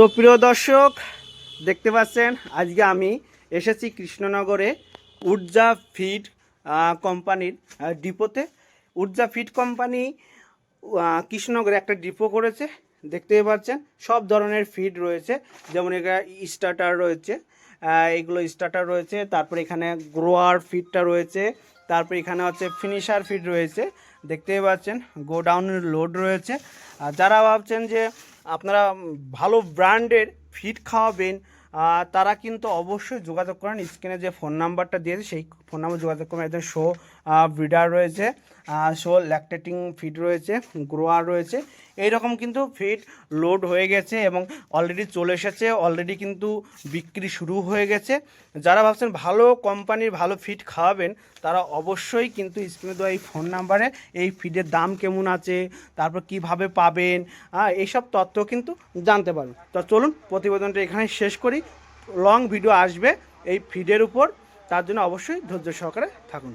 তো প্রিয় দর্শক, দেখতে পাচ্ছেন, আজকে আমি এসেছি কৃষ্ণনগরে উর্জা ফিড কোম্পানির ডিপোতে। উর্জা ফিড কোম্পানি কৃষ্ণনগরে একটা ডিপো করেছে। দেখতেই পাচ্ছেন, সব ধরনের ফিড রয়েছে, যেমন এখানে স্টার্টার রয়েছে এগুলো স্টার্টার রয়েছে, তারপর এখানে গ্রোয়ার ফিডটা রয়েছে, তারপর এখানে হচ্ছে ফিনিশার ফিড রয়েছে। দেখতেই পাচ্ছেন, গোডাউনের লোড রয়েছে। আর যারা ভাবছেন যে আপনারা ভালো ব্র্যান্ডের ফিড খাওয়াবেন তারা কিন্তু অবশ্যই যোগাযোগ করেন। স্ক্রিনে যে ফোন নাম্বারটা দিয়েছে, সেই ফোন নাম্বার যোগাযোগ করেন। একজন শো ব্রিডার রয়েছে। শো ল্যাকটেটিং ফিড রয়েছে গ্রোয়ার রয়েছে এই রকম কিন্তু ফিড লোড হয়ে গেছে এবং অলরেডি চলে এসেছে অলরেডি কিন্তু বিক্রি শুরু হয়ে গেছে। যারা ভাবছেন ভালো কোম্পানির ভালো ফিড খাওয়াবেন, তারা অবশ্যই কিন্তু স্ক্রিনে দেওয়া এই ফোন নাম্বারে এই ফিডের দাম কেমন আছে, তারপর কীভাবে পাবেন হ্যাঁ এইসব তথ্য কিন্তু জানতে পারবেন তো চলুন, প্রতিবেদনটা এখানে শেষ করি। লং ভিডিও আসবে এই ফিডের উপর, তার জন্য অবশ্যই ধৈর্য সহকারে থাকুন।